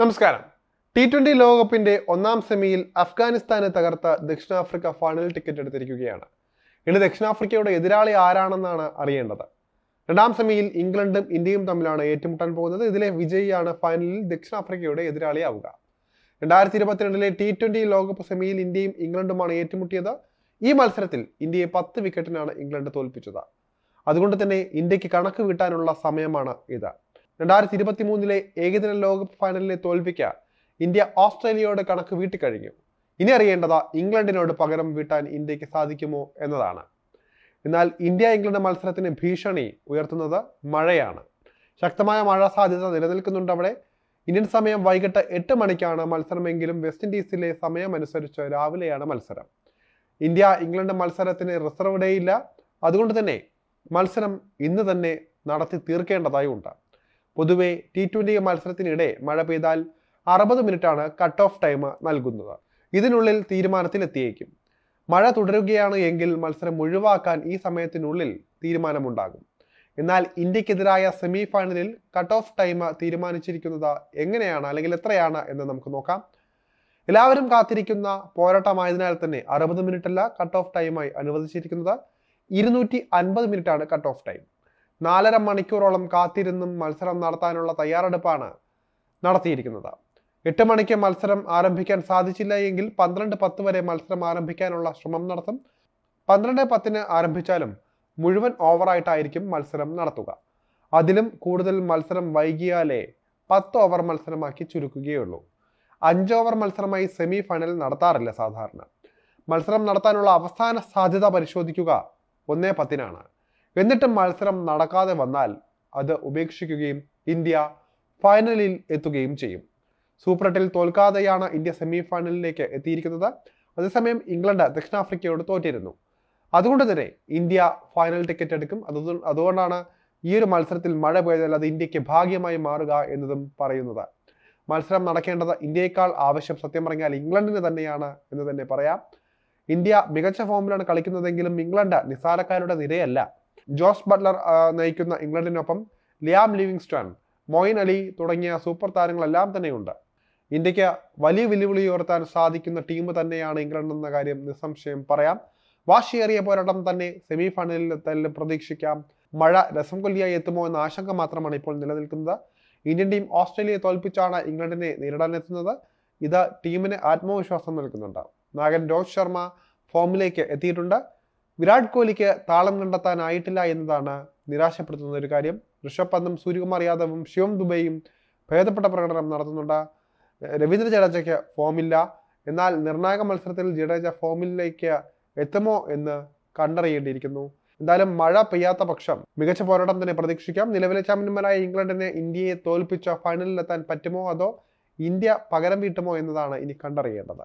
നമസ്കാരം. T twenty ലോകകപ്പിന്റെ ഒന്നാം സെമിയിൽ അഫ്ഗാനിസ്ഥാനെ തകർത്ത ദക്ഷിണാഫ്രിക്ക ഫൈനൽ ടിക്കറ്റ് എടുത്തിരിക്കുകയാണ്. ഇനി ദക്ഷിണാഫ്രിക്കയുടെ എതിരാളി ആരാണെന്നാണ് അറിയേണ്ടത്? രണ്ടാം സെമിയിൽ ഇംഗ്ലണ്ടും ഇന്ത്യയും തമ്മിലാണ് ഏറ്റുമുട്ടാൻ പോകുന്നത്. ഇതിലെ വിജയിയാണ് ഫൈനലിൽ ദക്ഷിണാഫ്രിക്കയുടെ എതിരാളിയാവുക. രണ്ടായിരത്തി ഇരുപത്തിരണ്ടിലെ ടി ട്വന്റി ലോകകപ്പ് സെമിയിൽ ഇന്ത്യയും ഇംഗ്ലണ്ടുമാണ് ഏറ്റുമുട്ടിയത്. ഈ മത്സരത്തിൽ ഇന്ത്യയെ പത്ത് വിക്കറ്റിനാണ് ഇംഗ്ലണ്ട് തോൽപ്പിച്ചത്. അതുകൊണ്ട് തന്നെ ഇന്ത്യയ്ക്ക് കണക്ക് വീട്ടാനുള്ള സമയമാണ് ഇത്. രണ്ടായിരത്തി ഇരുപത്തി മൂന്നിലെ ഏകദിന ലോകകപ്പ് ഫൈനലിലെ തോൽവിക്ക് ഇന്ത്യ ഓസ്ട്രേലിയയോട് കണക്ക് വീട്ടിക്കഴിഞ്ഞു. ഇനി അറിയേണ്ടത് ഇംഗ്ലണ്ടിനോട് പകരം വീട്ടാൻ ഇന്ത്യയ്ക്ക് സാധിക്കുമോ എന്നതാണ്. എന്നാൽ ഇന്ത്യ ഇംഗ്ലണ്ട് മത്സരത്തിന് ഭീഷണി ഉയർത്തുന്നത് മഴയാണ്. ശക്തമായ മഴ സാധ്യത നിലനിൽക്കുന്നുണ്ട് അവിടെ. ഇന്ത്യൻ സമയം വൈകിട്ട് എട്ട് മണിക്കാണ് മത്സരമെങ്കിലും വെസ്റ്റ് ഇൻഡീസിലെ സമയമനുസരിച്ച് രാവിലെയാണ് മത്സരം. ഇന്ത്യ ഇംഗ്ലണ്ട് മത്സരത്തിന് റിസർവ് ഡേ ഇല്ല. അതുകൊണ്ട് തന്നെ മത്സരം ഇന്ന് തന്നെ നടത്തി തീർക്കേണ്ടതായി ഉണ്ട്. പൊതുവെ ടി ട്വന്റി മത്സരത്തിനിടെ മഴ പെയ്താൽ അറുപത് മിനിറ്റാണ് കട്ട് ഓഫ് ടൈം നൽകുന്നത്. ഇതിനുള്ളിൽ തീരുമാനത്തിലെത്തിയേക്കും. മഴ തുടരുകയാണ് എങ്കിൽ മത്സരം ഒഴിവാക്കാൻ ഈ സമയത്തിനുള്ളിൽ തീരുമാനമുണ്ടാകും. എന്നാൽ ഇന്ത്യക്കെതിരായ സെമി ഫൈനലിൽ കട്ട് ഓഫ് ടൈം തീരുമാനിച്ചിരിക്കുന്നത് എങ്ങനെയാണ് അല്ലെങ്കിൽ എത്രയാണ് എന്ന് നമുക്ക് നോക്കാം. എല്ലാവരും കാത്തിരിക്കുന്ന പോരാട്ടമായതിനാൽ തന്നെ അറുപത് മിനിറ്റ് അല്ല കട്ട് ഓഫ് ടൈമായി അനുവദിച്ചിരിക്കുന്നത്. ഇരുന്നൂറ്റി അൻപത് മിനിറ്റാണ് കട്ട് ഓഫ് ടൈം നാലര മണിക്കൂറോളം കാത്തിരുന്നും മത്സരം നടത്താനുള്ള തയ്യാറെടുപ്പാണ് നടത്തിയിരിക്കുന്നത്. എട്ട് മണിക്ക് മത്സരം ആരംഭിക്കാൻ സാധിച്ചില്ല എങ്കിൽ പന്ത്രണ്ട് പത്ത് വരെ മത്സരം ആരംഭിക്കാനുള്ള ശ്രമം നടത്തും. പന്ത്രണ്ട് പത്തിന് ആരംഭിച്ചാലും മുഴുവൻ ഓവറായിട്ടായിരിക്കും മത്സരം നടത്തുക. അതിലും കൂടുതൽ മത്സരം വൈകിയാലേ പത്ത് ഓവർ മത്സരമാക്കി ചുരുക്കുകയുള്ളൂ. അഞ്ച് ഓവർ മത്സരമായി സെമി ഫൈനൽ നടത്താറില്ല സാധാരണ. മത്സരം നടത്താനുള്ള അവസാന സാധ്യത പരിശോധിക്കുക ഒന്നേ പത്തിനാണ്. എന്നിട്ടും മത്സരം നടക്കാതെ വന്നാൽ അത് ഉപേക്ഷിക്കുകയും ഇന്ത്യ ഫൈനലിൽ എത്തുകയും ചെയ്യും. സൂപ്പർ എട്ടിൽ തോൽക്കാതെയാണ് ഇന്ത്യ സെമി ഫൈനലിലേക്ക് എത്തിയിരിക്കുന്നത്. അതേസമയം ഇംഗ്ലണ്ട് ദക്ഷിണാഫ്രിക്കയോട് തോറ്റിരുന്നു. അതുകൊണ്ട് തന്നെ ഇന്ത്യ ഫൈനൽ ടിക്കറ്റ് എടുക്കും. അത് അതുകൊണ്ടാണ് ഈ ഒരു മത്സരത്തിൽ മഴ പെയ്താൽ അത് ഇന്ത്യയ്ക്ക് ഭാഗ്യമായി മാറുക എന്നതും പറയുന്നത്. മത്സരം നടക്കേണ്ടത് ഇന്ത്യയേക്കാൾ ആവശ്യം സത്യം പറഞ്ഞാൽ ഇംഗ്ലണ്ടിന് തന്നെയാണ് എന്ന് തന്നെ പറയാം. ഇന്ത്യ മികച്ച ഫോമിലാണ് കളിക്കുന്നതെങ്കിലും ഇംഗ്ലണ്ട് നിസാരക്കാരുടെ നിരയല്ല. ജോസ് ബട്ട്ലർ നയിക്കുന്ന ഇംഗ്ലണ്ടിനൊപ്പം ലിയാം ലിവിങ്സ്റ്റൺ മൊയിൻ അലി തുടങ്ങിയ സൂപ്പർ താരങ്ങളെല്ലാം തന്നെയുണ്ട്. ഇന്ത്യയ്ക്ക് വലിയ വെല്ലുവിളി ഉയർത്താൻ സാധിക്കുന്ന ടീം തന്നെയാണ് ഇംഗ്ലണ്ട് എന്ന കാര്യം നിസ്സംശയം പറയാം. വാശിയേറിയ പോരാട്ടം തന്നെ സെമി ഫൈനലിൽ പ്രതീക്ഷിക്കാം. മഴ രസം കൊല്ലിയായി എത്തുമോ എന്ന ആശങ്ക മാത്രമാണ് ഇപ്പോൾ നിലനിൽക്കുന്നത്. ഇന്ത്യൻ ടീം ഓസ്ട്രേലിയയെ തോൽപ്പിച്ചാണ് ഇംഗ്ലണ്ടിനെ നേരിടാനെത്തുന്നത് ഇത് ടീമിന് ആത്മവിശ്വാസം നൽകുന്നുണ്ട്. നായകൻ രോഹിത് ശർമ്മ ഫോമിലേക്ക് എത്തിയിട്ടുണ്ട്. വിരാട് കോഹ്ലിക്ക് താളം കണ്ടെത്താനായിട്ടില്ല എന്നതാണ് നിരാശപ്പെടുത്തുന്ന ഒരു കാര്യം. ഋഷഭ് പന്തും സൂര്യകുമാർ യാദവും ശിവം ദുബൈയും ഭേദപ്പെട്ട പ്രകടനം നടത്തുന്നുണ്ട്. രവീന്ദ്ര ജഡേജയ്ക്ക് ഫോമില്ല. എന്നാൽ നിർണായക മത്സരത്തിൽ ജഡേജ ഫോമിലേക്ക് എത്തുമോ എന്ന് കണ്ടറിയേണ്ടിയിരിക്കുന്നു. എന്തായാലും മഴ പെയ്യാത്ത പക്ഷം മികച്ച പോരാട്ടം തന്നെ പ്രതീക്ഷിക്കാം. നിലവിലെ ചാമ്പ്യന്മാരായ ഇംഗ്ലണ്ടിനെ ഇന്ത്യയെ തോൽപ്പിച്ച ഫൈനലിലെത്താൻ പറ്റുമോ അതോ ഇന്ത്യ പകരം വീട്ടുമോ എന്നതാണ് ഇനി കണ്ടറിയേണ്ടത്.